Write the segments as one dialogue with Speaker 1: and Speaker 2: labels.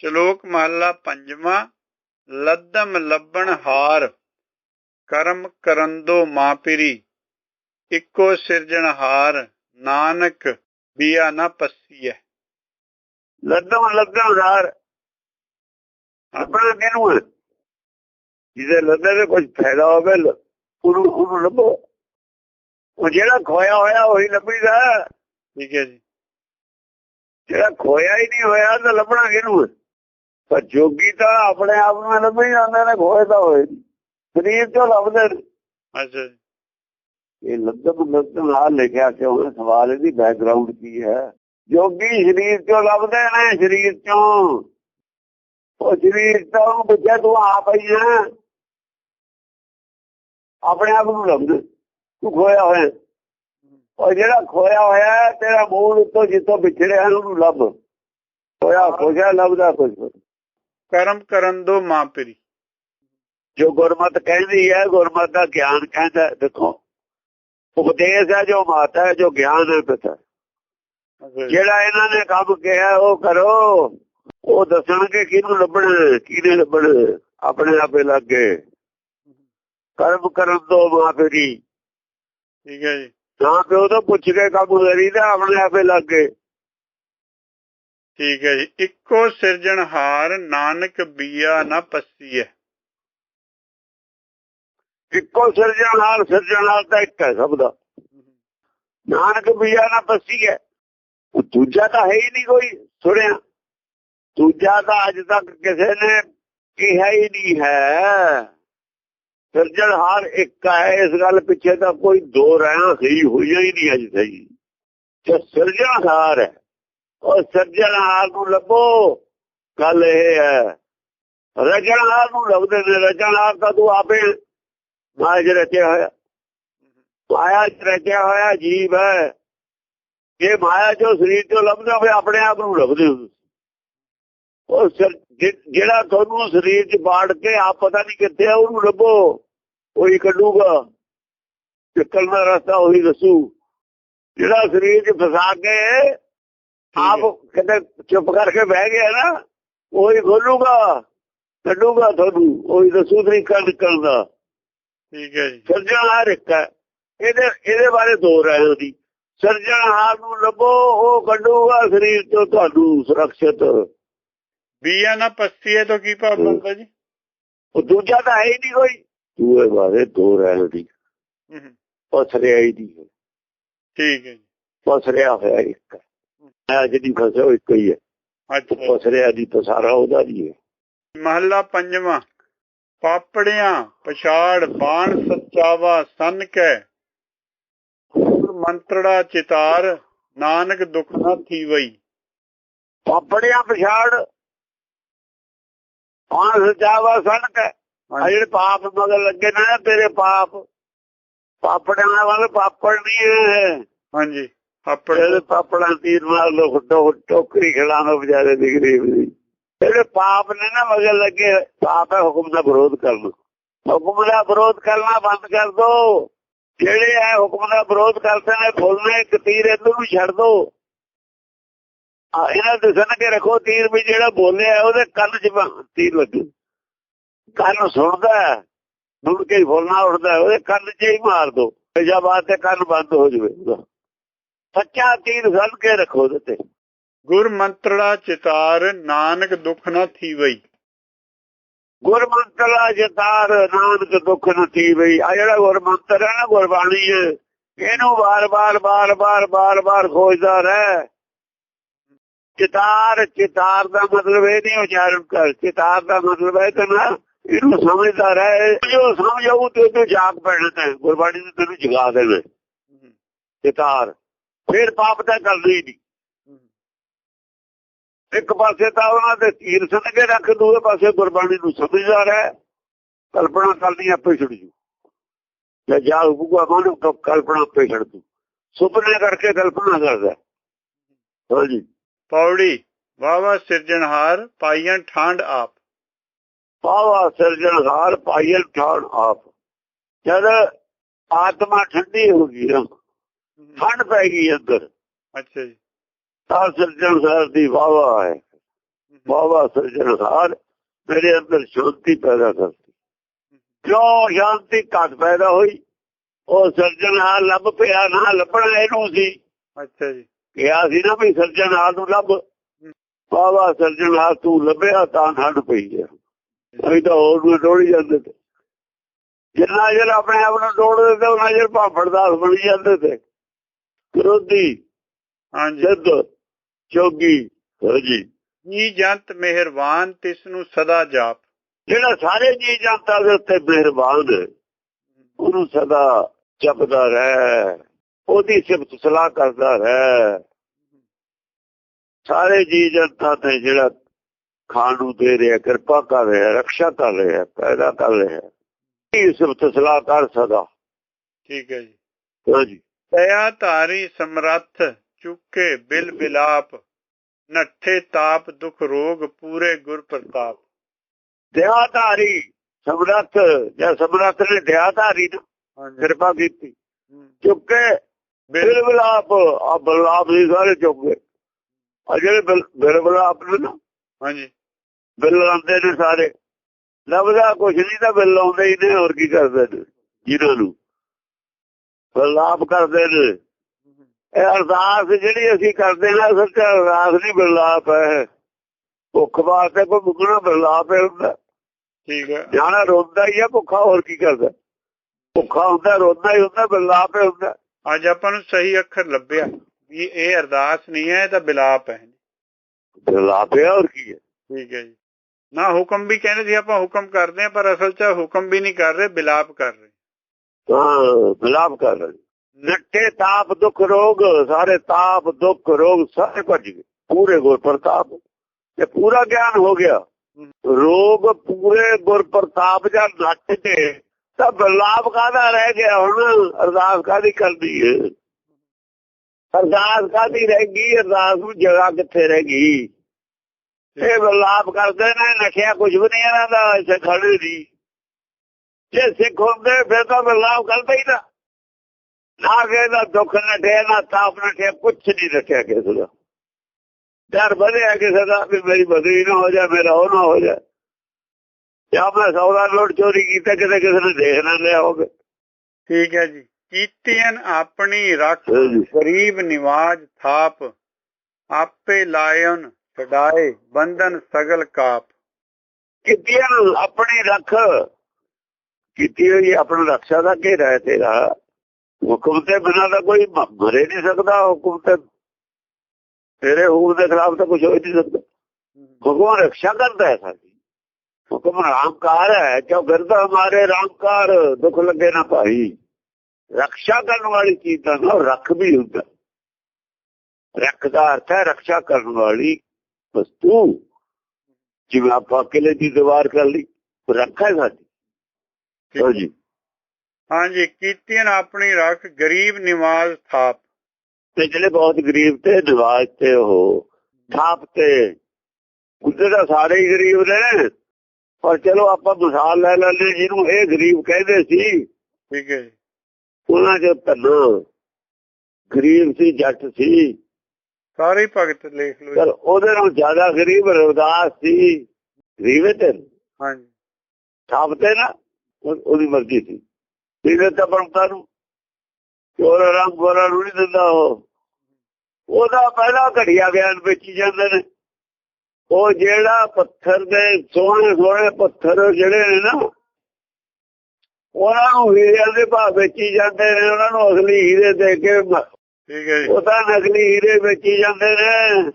Speaker 1: ਸ਼ਲੋਕ ਮਹਲਾ ਪੰਜਵਾਂ ਲੱਦਮ ਲੱਭਣ ਹਾਰ ਕਰਮ ਕਰੰਦੋ ਮਾਪਿਰੀ ਇੱਕੋ ਸਿਰਜਣਹਾਰ ਨਾਨਕ ਬੀਆ ਨਾ ਪੱਸੀਐ।
Speaker 2: ਲੱਦਮ ਲੱਦਮਦਾਰ ਆਪਣਾ ਕਿਹਨੂੰ ਹੈ? ਜਿਹਦੇ ਲੱਦੇ ਦੇ ਕੁਝ ਫਾਇਦਾ ਹੋਵੇ ਉਹਨੂੰ ਉਹਨੂੰ ਲੱਭੋ। ਉਹ ਜਿਹੜਾ ਖੋਇਆ ਹੋਇਆ ਉਹੀ ਲੱਭੀਦਾ।
Speaker 1: ਠੀਕ ਹੈ ਜੀ।
Speaker 2: ਜਿਹੜਾ ਖੋਇਆ ਹੀ ਨਹੀਂ ਹੋਇਆ ਤਾਂ ਲੱਭਣਾ ਕਿਹਨੂੰ ਹੈ? ਪਰ ਜੋਗੀ ਤਾਂ ਆਪਣੇ ਆਪ ਨੂੰ ਹੀ ਲੱਭੀ ਜਾਂਦੇ ਨੇ ਖੋਏ ਤਾਂ ਹੋਏ। ਸਰੀਰ ਤੋਂ ਲੱਭਦੇ
Speaker 1: ਅੱਛਾ ਜੀ।
Speaker 2: ਇਹ ਲੱਦਮ ਲੱਦਮ ਨਾਲ ਲਿਖਿਆ ਕਿਉਂ ਹੈ ਸਵਾਲ ਇਹਦੀ ਬੈਕਗ੍ਰਾਉਂਡ ਕੀ ਹੈ। ਜੋਗੀ ਸਰੀਰ ਤੋਂ ਲੱਭਦੇ ਨੇ? ਸਰੀਰ ਤੋਂ ਉਹ ਸਰੀਰ ਤੋਂ ਪੁੱਛਿਆ ਤੂੰ ਆਪ ਹੀ ਹੈ। ਆਪਣੇ ਆਪ ਨੂੰ ਲੱਭਦੇ। ਤੂੰ ਖੋਇਆ ਹੋਇਆ। ਉਹ ਜਿਹੜਾ ਖੋਇਆ ਹੋਇਆ ਤੇਰਾ ਮੂਲ ਉੱਤੋਂ ਜਿੱਥੋਂ ਵਿਛੜਿਆ ਉਹਨੂੰ ਲੱਭ। ਖੋਇਆ ਖੋਜਾ ਲੱਭਦਾ ਕੁਝ
Speaker 1: ਕਰਮ ਕਰੰਦੋ ਮਾਪਿਰੀ
Speaker 2: ਜੋ ਗੁਰਮਤ ਕਹਿੰਦੀ ਹੈ ਗੁਰਮਤ ਦਾ ਗਿਆਨ ਕਹਿੰਦਾ ਦੇਖੋ ਉਪਦੇਸ਼ ਹੈ ਜੋ ਮਾਤਾ ਹੈ ਜੋ ਗਿਆਨ ਹੈ ਪਿਤਾ। ਜਿਹੜਾ ਇਹਨਾਂ ਨੇ ਕੰਮ ਕਿਹਾ ਉਹ ਕਰੋ। ਉਹ ਦੱਸਣਗੇ ਕਿਹਨੂੰ ਲੱਭਣਾ ਕਿਹਨੇ ਲੱਭਣਾ ਆਪਣੇ ਆਪੇ ਲੱਗੇ ਕਰਮ ਕਰਨ ਤੋਂ ਮਾਫਰੀ
Speaker 1: ਠੀਕ ਹੈ ਜੀ।
Speaker 2: ਨਾ ਪਿਓ ਤੋਂ ਪੁੱਛ ਕੇ ਕੰਮ ਕਰੀਦਾ ਆਪਣੇ ਆਪੇ ਲੱਗੇ
Speaker 1: ਠੀਕ ਹੈ ਜੀ। ਇੱਕੋ ਸਿਰਜਣਹਾਰ ਨਾਨਕ ਬੀਆ ਨਾ ਪੱਸੀਐ।
Speaker 2: ਇੱਕੋ ਸਿਰਜਣਹਾਰ ਸਿਰਜਣਹਾਰ ਤਾਂ ਇੱਕ ਹੈ ਸਭ ਦਾ। ਨਾਨਕ ਬੀਆ ਨਾ ਪੱਸੀ ਹੈ ਉਹ ਦੂਜਾ ਤਾਂ ਹੈ ਹੀ ਨਹੀਂ ਕੋਈ ਸੁਣਿਆ। ਦੂਜਾ ਤਾਂ ਅੱਜ ਤੱਕ ਕਿਸੇ ਨੇ ਕਿਹਾ ਹੀ ਨਹੀਂ ਹੈ। ਸਿਰਜਣਹਾਰ ਇੱਕ ਹੈ, ਇਸ ਗੱਲ ਪਿੱਛੇ ਤਾਂ ਕੋਈ ਦੋ ਰਹਿਣਾ ਸਹੀ ਹੋਈਆਂ ਹੀ ਨਹੀਂ ਅੱਜ ਸਹੀ। ਤੇ ਸਿਰਜਣਹਾਰ ਹੈ ਉਹ ਸਿਰਜਣਹਾਰ ਨੂੰ ਲੱਭੋ। ਗੱਲ ਇਹ ਹੈ ਰਜਣਹਾਰ ਨੂੰ ਲੱਭਦੇ ਨੇ। ਰਜਣਹਾਰ ਤਾਂ ਤੂੰ ਆਪੇ ਮਾਇਆ ਰਚਿਆ ਹੋਇਆ। ਮਾਇਆ 'ਚ ਰਚਿਆ ਹੋਇਆ ਜੀਵ ਹੈ। ਇਹ ਮਾਇਆ ਚੋਂ ਸਰੀਰ ਚੋਂ ਲੱਭਦੇ ਹੋਵੇ, ਆਪਣੇ ਆਪ ਨੂੰ ਲੱਭਦੇ ਹੋ ਉਹ ਜਿਹੜਾ ਤੁਹਾਨੂੰ ਸਰੀਰ 'ਚ ਬਾੜ ਕੇ ਆਪ ਪਤਾ ਨਹੀਂ ਕਿੱਥੇ ਆ, ਉਹਨੂੰ ਲੱਭੋ। ਉਹੀ ਕੱਢੂਗਾ। ਚੱਕਲ ਦਾ ਰਸਤਾ ਉਹੀ ਦੱਸੂ। ਜਿਹੜਾ ਸਰੀਰ 'ਚ ਫਸਾ ਕੇ ਆਪ ਕਿਤੇ ਚੁੱਪ ਕਰਕੇ ਬਹਿ ਗਿਆ ਨਾ ਉਹੀ ਖੋਲੂਗਾ ਕੱਢੂਗਾ ਤੁਹਾਨੂੰ ਉਹੀ ਦੱਸੂ ਤਰੀਕਾ ਨਿਕਲਣ ਦਾ।
Speaker 1: ਠੀਕ ਹੈ ਜੀ।
Speaker 2: ਸਿਰਜਣਹਾਰ ਇੱਕ ਹੈ। ਇਹਦੇ ਇਹਦੇ ਬਾਰੇ ਦੋ ਰਾਏ ਉਹਦੀ। ਸਿਰਜਣਹਾਰ ਨੂੰ ਲੱਭੋ ਉਹ ਕੱਢੂਗਾ ਸਰੀਰ ਤੋਂ ਤੁਹਾਨੂੰ ਸੁਰੱਖਿਅਤ।
Speaker 1: ਬੀਆ ਨਾ ਪੱਸੀਐ ਤੋਂ ਕੀ ਭਾਵ ਬਣਦਾ ਜੀ?
Speaker 2: ਉਹ ਦੂਜਾ ਤਾਂ ਹੈ ਹੀ ਨਹੀਂ ਕੋਈ। ਦੂਏ ਬਾਰੇ ਦੋ ਰਾਏ ਉਹਦੀ।
Speaker 1: ਹੂੰ, ਹੂੰ,
Speaker 2: ਪਸਰਿਆ ਹੀ ਹੈ।
Speaker 1: ਠੀਕ ਹੈ ਜੀ।
Speaker 2: ਪਸਰਿਆ ਹੋਇਆ ਇੱਕ ਹੈ। ਮੈਂ ਜਿਹੜੀ ਫਸੇ ਉਹ ਇੱਕ ਹੀ ਹੈ।
Speaker 1: ਅੱਛਾ। ਜੀ।
Speaker 2: ਪਸਰਿਆ ਦੀ ਪਸਾਰਾ ਉਹਦਾ ਨਹੀਂ ਹੈ।
Speaker 1: ਮਹੱਲਾ ਪੰਜਵਾਂ ਪਾਪੜਿਆਂ ਪਛਾੜ ਬਾਣ ਸੱਚਾਵਾ ਸੰਨ ਕੈ ਚਿਤਾਰ ਨਾਨਕ ਦੁਖ ਨਾ ਥੀਵਈ।
Speaker 2: ਪਾਪੜਿਆਂ ਪਛਾੜ ਆਹ ਸਜਾਵਾ ਸਨਕ। ਆ ਜਿਹੜੇ ਪਾਪ ਮਗਰ ਲੱਗੇ ਨੇ ਨਾ ਤੇਰੇ ਪਾਪ ਪਾਪੜਿਆਂ ਵਾਲੇ ਪਾਪੜ ਨਹੀਂ ਹੈ।
Speaker 1: ਹਾਂਜੀ। ਪਾਪੜ
Speaker 2: ਜਿਹੜੇ ਪਾਪੜਾਂ ਤੀਰ ਮਾਰ ਲੋ ਫੁੱਟੋ ਟੋਕਰੀ ਖਿਲਾਣੋ ਵਿਚਾਰੇ ਦੀ ਗਰੀਬ ਦੀ। ਜਿਹੜੇ ਪਾਪ ਨੇ ਨਾ ਮਗਰ ਲੱਗੇ ਪਾਪ ਹੈ ਹੁਕਮ ਦਾ ਵਿਰੋਧ ਕਰਨਾ। ਹੁਕਮ ਦਾ ਵਿਰੋਧ ਕਰਨਾ ਬੰਦ ਕਰ ਦੋ। ਜਿਹੜੇ ਹੈ ਹੁਕਮ ਦਾ ਵਿਰੋਧ ਕਰਦੇ ਨੇ ਫੁੱਲਨੇ ਇੱਕ ਤੀਰ ਇਹਨੂੰ ਨੂੰ ਛੱਡ ਦੋ। ਇਹਨਾਂ ਦੇ ਸਨ ਕੇ ਰੱਖੋ ਤੀਰ ਵੀ ਜਿਹੜਾ ਬੋਲਿਆ ਉਹਦੇ ਕੰਨ 'ਚ ਤੀਰ ਲੱਗੇ। ਕੰਨ ਸੁਣਦਾ ਹੈ, ਮੁੜ ਕੇ ਫੁੱਲਣਾ ਉੱਠਦਾ ਹੈ, ਉਹਦੇ ਕੰਨ 'ਚ ਹੀ ਮਾਰ ਦੋ। ਤੇ ਤੇ ਕੰਨ ਬੰਦ ਹੋ ਜਵੇ। ਸੱਚਾ ਤੀਰ ਸਨ ਕੇ ਰੱਖੋ ਉਹਦੇ ਤੇ
Speaker 1: ਗੁਰ ਮੰਤਰੜਾ ਚਿਤਾਰ ਨਾਨਕ ਦੁਖ ਨਾ ਥੀਵਈ।
Speaker 2: ਗੁਰਮੰਤਰਾ ਜਤਾਰ ਨਾਨਕ ਦੁੱਖ ਨਤੀ ਬਈ ਆ ਜਿਹੜਾ ਗੁਰਮੰਤਰ ਹੈ ਨਾ ਗੁਰਬਾਣੀ ਹੈ ਇਹਨੂੰ ਬਾਰ-ਬਾਰ ਬਾਰ-ਬਾਰ ਬਾਰ-ਬਾਰ ਖੋਜਦਾ ਰਹਿ। ਚਿਤਾਰ ਚਿਤਾਰ ਦਾ ਮਤਲਬ ਇਹ ਨਹੀਂ ਉਚਾਰਨ ਕਰ। ਚਿਤਾਰ ਦਾ ਮਤਲਬ ਹੈ ਕਿ ਨਾ ਇਹਨੂੰ ਸਮਝਦਾ ਰਹਿ। ਜੋ ਸਮਝਾਉ ਤੇ ਤੂੰ ਜਾਗ ਪੈਣਾ ਤੇ ਗੁਰਬਾਣੀ ਨੇ ਤੈਨੂੰ ਜਗਾ ਦੇਣਾ। ਚਿਤਾਰ। ਫਿਰ ਪਾਪ ਤਾਂ ਕਰਨਾ ਹੀ ਨਹੀਂ ਇੱਕ ਪਾਸੇ ਤਾਂ ਉਹਨਾਂ ਦੇ ਤੀਰ ਸੱਦ ਕੇ ਰੱਖ ਦੂਏ ਪਾਸੇ ਗੁਰਬਾਣੀ ਨੂੰ ਸਮਝਦਾ ਰਹਿ। ਕਲਪਨਾ ਕਰਨੀ ਆਪੇ ਛੁੱਟ ਜੂ। ਜੇ ਜਾ ਉਪੂਗਾ ਮਨ ਕਲਪਨਾ ਆਪੇ ਛੱਡ ਦੂ। ਸੁਪਨੇ ਕਰਕੇ ਕਲਪਨਾ ਕਰਦਾ। ਹਾਂਜੀ
Speaker 1: ਪੌੜੀ ਵਾਵਾ ਸਿਰਜਣਹਾਰ ਪਾਈਆਂ ਠਾਂਡ ਆਪ।
Speaker 2: ਪਾਵਾ ਸਿਰਜਣਹਾਰ ਪਾਇਲ ਠਾਣ ਆਪ। ਜਦ ਆਤਮਾ ਠੰਡੀ ਹੋ ਗਈ ਨਾ ਠੰਡ ਪੈ ਗਈ ਅੰਦਰ।
Speaker 1: ਅੱਛਾ ਜੀ।
Speaker 2: ਤਾਂ ਸਿਰਜਣਹਾਰ ਦੀ ਵਾਵਾ ਹੈ। ਬਾਬਾ ਸਿਰਜਣਹਾਰ ਮੇਰੇ ਅੰਦਰ ਸ਼ਾਂਤੀ ਪੈਦਾ ਕਰਤੀ ਕਿਉਂ ਸ਼ਾਂਤੀ ਘਟ ਪੈਦਾ ਹੋਈ? ਉਹ ਸਿਰਜਣਹਾਰ ਲੱਭ ਪਿਆ ਨਾ ਲੱਭਣਾ ਇਹਨੂੰ ਸੀ।
Speaker 1: ਅੱਛਾ ਜੀ।
Speaker 2: ਕਿਹਾ ਸੀ ਨਾ ਵੀ ਸਿਰਜਣਹਾਰ ਨੂੰ ਲੱਭ। ਬਾਬਾ ਸਿਰਜਣਹਾਰ ਤੂੰ ਲੱਭਿਆ ਤਾਂ ਠੰਡ ਪਈ ਹੈ ਅਸੀਂ ਤਾਂ ਹੋਰ ਨੂੰ ਡੋੜੀ ਜਾਂਦੇ ਤੇ। ਜਿੰਨਾ ਚਿਰ ਆਪਣੇ ਆਪ ਨੂੰ ਡੋੜਦੇ ਤੇ ਉਹਨਾਂ ਚਿਰ ਭਾਫੜਦਾਸ ਬਣ ਜਾਂਦੇ ਤੇ। ਵਿਰੋਧੀ
Speaker 1: ਹਾਂਜੀ।
Speaker 2: ਸਿੱਧ ਚੋਗੀ ਜੀ
Speaker 1: ਜੀ ਜੰਤ ਮਿਹਰਬਾਨ ਤਿਸ ਨੂੰ ਸਦਾ ਜਾਪ।
Speaker 2: ਜਿਹੜਾ ਸਾਰੇ ਜੀ ਜਨਤਾ ਦੇ ਉੱਤੇ ਮਿਹਰਬਾਨ ਹੈ ਉਹਨੂੰ ਸਦਾ ਜਪਦਾ ਰਹਿ। ਉਹਦੀ ਸਿਫਤ ਸਲਾਹ ਕਰਦਾ ਰਹਿ। ਸਾਰੇ ਜੀ ਜਨਤਾ ਤੇ ਜਿਹੜਾ ਖਾਣ ਨੂੰ ਦੇ ਰਿਹਾ ਕਿਰਪਾ ਕਰ ਰਿਹਾ ਰੱਖਿਆ ਕਰ ਰਿਹਾ ਪੈਦਾ ਕਰ ਰਿਹਾ ਇਹ ਸਿਫਤ ਸਲਾਹ ਕਰ ਸਦਾ।
Speaker 1: ਠੀਕ ਹੈ ਜੀ।
Speaker 2: ਹਾਂਜੀ
Speaker 1: ਦਇਆ ਧਾਰੀ ਸਮਰੱਥ ਚੁੱਕੇ ਬਿਲ ਬਿਲਾਪ ਨੱਠੇ ਤਾਪ ਦੁਖ ਰੋਗ ਪੂਰੇ ਗੁਰ ਪ੍ਰਤਾਪ।
Speaker 2: ਦਿਆਧਾਰੀ ਸਮਰੱਥ ਜਾਂ ਸਮਰੱਥ ਨੇ ਨੂੰ
Speaker 1: ਹਾਂਜੀ।
Speaker 2: ਕਿਰਪਾ ਕੀਤੀ। ਚੁੱਕੇ
Speaker 1: ਬਿਲ
Speaker 2: ਬਿਲ ਬਿਲਾਪ ਆ ਬਲਾਪ ਵੀ ਸਾਰੇ ਚੁੱਕੇ। ਆ ਜਿਹੜੇ ਬਿਲ- ਬਿਲ ਬਿਲਾਪ ਨੇ ਨਾ
Speaker 1: ਹਾਂਜੀ।
Speaker 2: ਬਿੱਲ ਲਾਉਂਦੇ ਨੇ ਸਾਰੇ। ਲੱਭਦਾ ਕੁਛ ਨਹੀਂ ਤਾਂ ਬਿੱਲ ਲਾਉਂਦੇ ਹੀ ਨੇ ਹੋਰ ਕੀ ਕਰਦੇ ਨੇ? ਨੂੰ। ਬਿਲਾਪ ਕਰਦੇ ਨੇ। ਇਹ ਅਰਦਾਸ ਜਿਹੜੀ ਅਸੀਂ ਕਰਦੇ ਨੇ ਅਸਲ ਚ ਅਰਦਾਸ ਨਹੀਂ ਬਿਲਾਪ ਹੈ। ਭੁੱਖ ਵਾਸਤੇ ਕੋਈ ਮੁਗਣਾ ਬਿਲਾਪ ਹੈ ਹੁੰਦਾ
Speaker 1: ਠੀਕ ਹੈ।
Speaker 2: ਜਾਣਾ ਰੋਂਦਾ ਹੀ ਆ ਭੁੱਖਾ ਹੋਰ ਕੀ ਕਰਦਾ? ਭੁੱਖਾ ਹੁੰਦਾ ਰੋਂਦਾ ਹੀ ਹੁੰਦਾ ਬਿਲਾਪ ਹੀ ਹੁੰਦਾ।
Speaker 1: ਅੱਜ ਆਪਾਂ ਨੂੰ ਸਹੀ ਅੱਖਰ ਲੱਭਿਆ ਵੀ ਇਹ ਅਰਦਾਸ ਨਹੀਂ ਹੈ ਇਹ ਤਾਂ ਬਿਲਾਪ ਹੈ।
Speaker 2: ਬਿਲਾਪ ਹੈ ਹੋਰ ਕੀ ਹੈ?
Speaker 1: ਠੀਕ ਹੈ ਜੀ। ਨਾ ਹੁਕਮ ਵੀ ਕਹਿੰਦੇ ਸੀ ਆਪਾਂ ਹੁਕਮ ਕਰਦੇ ਹਾਂ ਪਰ ਅਸਲ 'ਚ ਹੁਕਮ ਵੀ ਨਹੀਂ ਕਰ ਰਹੇ ਬਿਲਾਪ ਕਰ ਰਹੇ।
Speaker 2: ਹਾਂ ਬਿਲਾਪ ਕਰ ਰਹੇ। ਨੱਟੇ ਤਾਪ ਦੁੱਖ ਰੋਗ, ਸਾਰੇ ਤਾਪ ਦੁੱਖ ਰੋਗ ਸਾਰੇ ਭੱਜ ਗਏ। ਪੂਰੇ ਗੁਰ ਪ੍ਰਤਾਪ। ਤੇ ਪੂਰਾ ਗਿਆਨ ਹੋ ਗਿਆ। ਰੋਗ ਪੂਰੇ ਗੁਰ ਪ੍ਰਤਾਪ ਜਾਂ ਨੱਟ ਤੇ, ਤਾਂ ਬਿਲਾਪ ਕਾਦਾ ਰਹਿ ਗਿਆ ਹੁਣ? ਅਰਦਾਸ ਕਾਦੀ ਕਰਦੀ ਹੈ? ਅਰਦਾਸ ਕਾਦੀ ਰਹਿ ਗਈ? ਅਰਦਾਸ ਨੂੰ ਜਗ੍ਹਾ ਕਿੱਥੇ ਰਹਿ ਗਈ? ਇਹ ਬਿਲਾਪ ਕਰਦੇ ਨੇ ਨਖਿਆ ਕੁਝ ਵੀ ਨਹੀਂ ਇਹਨਾਂ ਦਾ, ਇੱਥੇ ਖੜੇ ਦੀ ਜੇ ਸਿੱਖ ਹੁੰਦੇ ਫਿਰ ਤਾਂ ਬਿਲਾਪ ਕਰਦੇ ਹੀ ਨਾ। ਨਾ ਕਿਸੇ ਦਾ ਦੁੱਖ ਨਟਿਆ ਨਾ ਤਾਪ ਨਟਿਆ ਕੁਝ ਨਹੀਂ ਰੱਖਿਆ ਕਿਸੇ ਦਾ। ਡਰ ਵਧਿਆ ਕਿਸੇ ਦਾ ਵੀ ਮੇਰੀ ਬਦਲੀ ਨਾ ਹੋ ਜਾ ਮੇਰਾ ਉਹ ਨਾ ਹੋ ਜਾ ਜਾਂ ਮੈਂ ਸੌਦਾ ਲੋਟ ਚੋਰੀ ਕੀਤਾ ਕਿਤੇ ਕਿਸੇ ਨੇ ਦੇਖ ਨਾ ਲਿਆ ਹੋਵੇ।
Speaker 1: ਠੀਕ ਹੈ ਜੀ। ਕੀਤੀਆਂ ਆਪਣੀ ਰੱਖ। ਗਰੀਬ ਨਿਵਾਜ ਥਾਪ ਆਪੇ ਲਾਇਨ ਛਡਾਏ ਬੰਧਨ ਸਗਲ ਕਾਪ।
Speaker 2: ਕੀਤੀਆਂ ਆਪਣੀ ਰੱਖ ਕੀਤੀ ਹੋਈ ਆਪਣਾ ਰੱਖਿਆ ਦਾ ਘੇਰਾ ਹੈ ਤੇਰਾ। ਹੁਕਮ ਤੇ ਬਿਨਾਂ ਤਾਂ ਕੋਈ ਮਰੇ ਨਹੀਂ ਸਕਦਾ, ਹੁਕਮ ਤੇ ਤੇਰੇ ਹੁਕਮ ਦੇ ਖਿਲਾਫ ਤਾਂ ਕੁਝ ਹੋ ਨਹੀਂ ਸਕਦਾ। ਭਗਵਾਨ ਰੱਖਿਆ ਕਰਦਾ ਹੈ ਸਾਡੀ। ਹੁਕਮ ਰਾਮਕਾਰ ਹੈ, ਕਿਉਂ ਕਰਦਾ ਹਮਾਰੇ ਰਾਮਕਾਰ, ਦੁੱਖ ਲੱਗੇ ਨਾ ਭਾਈ। ਰੱਖਿਆ ਕਰਨ ਵਾਲੀ ਚੀਜ਼ ਦਾ ਨਾ ਰੱਖ ਵੀ ਹੁੰਦਾ। ਰੱਖ ਦਾ ਅਰਥ ਹੈ ਰੱਖਿਆ ਕਰਨ ਵਾਲੀ ਵਸਤੂ। ਜਿਵੇਂ ਆਪਾਂ ਕਿਲੇ ਦੀ ਦੀਵਾਰ ਕਰ ਲਈ ਉਹ ਰੱਖ ਹੈ ਸਾਡੀ। ਹਾਂਜੀ।
Speaker 1: ਹਾਂਜੀ ਕੀਤੀਆਂ ਆਪਣੀ ਰੱਖ ਗਰੀਬ ਨਿਵਾਜ ਥਾਪ।
Speaker 2: ਤੇ ਜਿਹੜੇ ਬਹੁਤ ਗਰੀਬ ਤੇ ਨਿਵਾਜ ਤੇ ਉਹ ਥਾਪ ਤੇ ਉਹਦੇ ਦਾ ਸਾਰੇ ਹੀ ਗਰੀਬ ਨੇ। ਪਰ ਚਲੋ ਆਪਾਂ ਮਿਸਾਲ ਲੈ ਲੈਂਦੇ ਜਿਹਨੂੰ ਇਹ ਗਰੀਬ ਕਹਿੰਦੇ ਸੀ।
Speaker 1: ਠੀਕ ਹੈ
Speaker 2: ਉਹਨਾਂ ਚ ਧੰਨਾ ਗਰੀਬ ਸੀ ਜੱਟ ਸੀ।
Speaker 1: ਸਾਰੇ ਭਗਤ ਲਿਖ ਲਓ
Speaker 2: ਪਰ। ਉਹਦੇ ਨਾਲ ਜ਼ਿਆਦਾ ਗਰੀਬ ਰਵਦਾਸ ਸੀ। ਗਰੀਬ ਤੇ
Speaker 1: ਹਾਂਜੀ।
Speaker 2: ਥਾਪ ਤੇ ਨਾ। ਉਹਦੀ ਮਰਜ਼ੀ ਸੀ। ਜਿਹਦੇ ਤਾਂ ਬੰਤਾ ਨੂੰ ਚੋਰ ਰੰਗ ਗੋਰਾ ਨੂੰ ਨਹੀਂ ਦਿੰਦਾ ਉਹ। ਉਹਦਾ ਪਹਿਲਾ ਘੜੀਆ ਗਿਆਨ ਵੇਚੀ ਜਾਂਦੇ ਨੇ। ਉਹ ਜਿਹੜਾ ਪੱਥਰ ਦੇ ਸੋਹਣੇ ਸੋਹਣੇ ਪੱਥਰ ਜਿਹੜੇ ਨੇ ਨਾ ਉਹਨਾਂ ਨੂੰ ਹੀਰਿਆਂ ਦੇ ਭਾਅ ਵੇਚੀ ਜਾਂਦੇ ਨੇ। ਉਹਨਾਂ ਨੂੰ ਅਸਲੀ ਹੀਰੇ ਦੇ ਕੇ
Speaker 1: ਠੀਕ ਹੈ
Speaker 2: ਉਹ ਤਾਂ ਨਕਲੀ ਹੀਰੇ ਵੇਚੀ ਜਾਂਦੇ ਨੇ।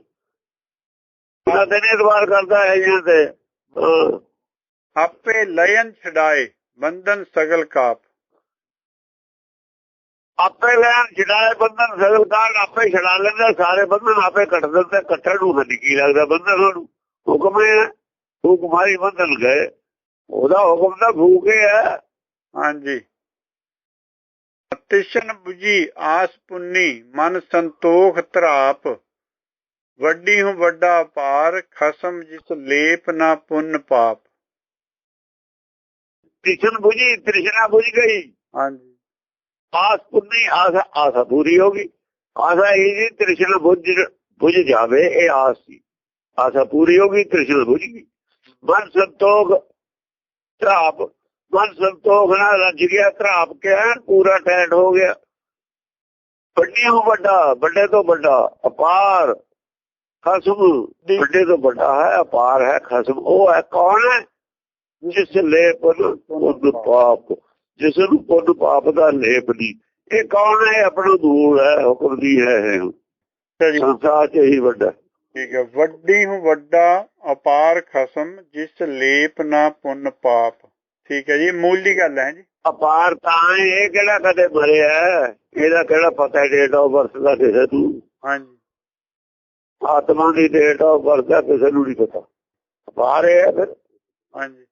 Speaker 2: ਉਹਨਾਂ ਤੇ ਨਹੀਂ ਇਤਬਾਰ ਕਰਦਾ ਹੈ ਜਾਂ ਤੇ ਹਾਂ।
Speaker 1: ਆਪੇ ਲਯਨ ਛਡਾਏ। ਬੰਧਨ ਸਗਲ ਕਾਪ।
Speaker 2: ਆਪੇ ਲੈਣ ਛਡਾਏ ਬੰਧਨ ਸਗਲ ਕਾਲ ਆਪੇ ਛਡਾ ਲੈਂਦਾ ਸਾਰੇ ਬੰਧਨ ਆਪੇ ਕੱਟ ਦਿੰਦੇ ਕੱਟਣ ਨੂੰ ਹੱਡੀ ਕੀ ਲੱਗਦਾ ਬੰਧਨ ਨੂੰ ਹੁਕਮ ਹੈ ਹੁਕਮ ਮਾਰੀ ਬੰਧਨ ਗਏ। ਉਹਦਾ ਹੁਕਮ ਤਾਂ ਭੂਕੇ ਹੈ
Speaker 1: ਹਾਂਜੀ। ਤਿਸ਼ਨ 부ਜੀ ਆਸ ਪੁੰਨੀ ਮਨ ਸੰਤੋਖ ਧਰਾਪ। ਵੱਡੀ ਹੂੰ ਵੱਡਾ ਪਾਰ ਖਸਮ ਜਿਸ ਲੇਪ ਨਾ ਪੁੰਨ ਪਾਪ।
Speaker 2: ਤ੍ਰਿਸ਼ਨ 부ਜੀ ਤ੍ਰਿਸ਼ਨਾ 부ਜ ਗਈ।
Speaker 1: ਹਾਂਜੀ।
Speaker 2: ਆਸ ਪੁੰਨੀ ਆਸ ਆਸ ਪੂਰੀ ਹੋ ਗਈ। ਆਸਾ ਇਹ ਜੀ ਤ੍ਰਿਸ਼ਨ ਬੁਝ 부ਜ ਜਾਵੇ ਇਹ ਆਸ ਸੀ। ਆਸਾ ਪੂਰੀ ਹੋ ਗਈ ਤ੍ਰਿਸ਼ਨ 부ਜ ਗਈ। ਮਨ ਸੰਤੋਖ ਤਰਾਪ ਮਨ ਸੰਤੋਖ ਨਾਲ ਰੱਜ ਗਿਆ ਤਰਾਪ ਕੇ ਪੂਰਾ ਟੈਂਡ ਹੋ ਗਿਆ। ਵੱਡਿਓਂ ਵੱਡਾ ਵੱਡੇ ਤੋਂ ਵੱਡਾ ਅਪਾਰ। ਖਸਮ ਵੱਡੇ ਤੋਂ ਵੱਡਾ ਹੈ ਅਪਾਰ ਹੈ ਖਸਮ। ਉਹ ਹੈ ਕੌਣ ਹੈ? ਜਿਸ ਲੇਪ ਪੁੱਤ ਪਾਪ ਜਿਸ ਨੂੰ ਪੁੱਤ ਪਾਪ ਦਾ ਲੇਪ ਦੀ ਇਹ ਕੌਣ ਹੈ? ਆਪਣਾ ਦੂਰ ਹੈ ਹੁਕਮ ਦੀ ਹੈ ਸੰਸਾਰ ਚ ਹੀ ਵੱਡਾ।
Speaker 1: ਠੀਕ ਹੈ। ਵੱਡੀ ਹੂੰ ਵੱਡਾ ਅਪਾਰ ਖਸਮ ਜਿਸ ਲੇਪ ਨਾ ਪੁੰਨ ਪਾਪ। ਠੀਕ ਹੈ ਜੀ ਮੂਲ ਦੀ ਗੱਲ ਹੈ ਜੀ।
Speaker 2: ਅਪਾਰ ਤਾਂ ਹੈ, ਇਹ ਕਿਹੜਾ ਕਦੇ ਮਰਿਆ? ਇਹਦਾ ਕਿਹੜਾ ਪਤਾ ਡੇਟ ਆਫ ਬਰਥ ਦਾ ਕਿਸੇ ਨੂੰ?
Speaker 1: ਹਾਂਜੀ।
Speaker 2: ਆਤਮਾ ਦੀ ਡੇਟ ਆਫ ਬਰਥ ਦਾ ਕਿਸੇ ਨੂੰ ਨਹੀਂ ਪਤਾ। ਅਪਾਰ ਹੈ ਫਿਰ।
Speaker 1: ਹਾਂਜੀ।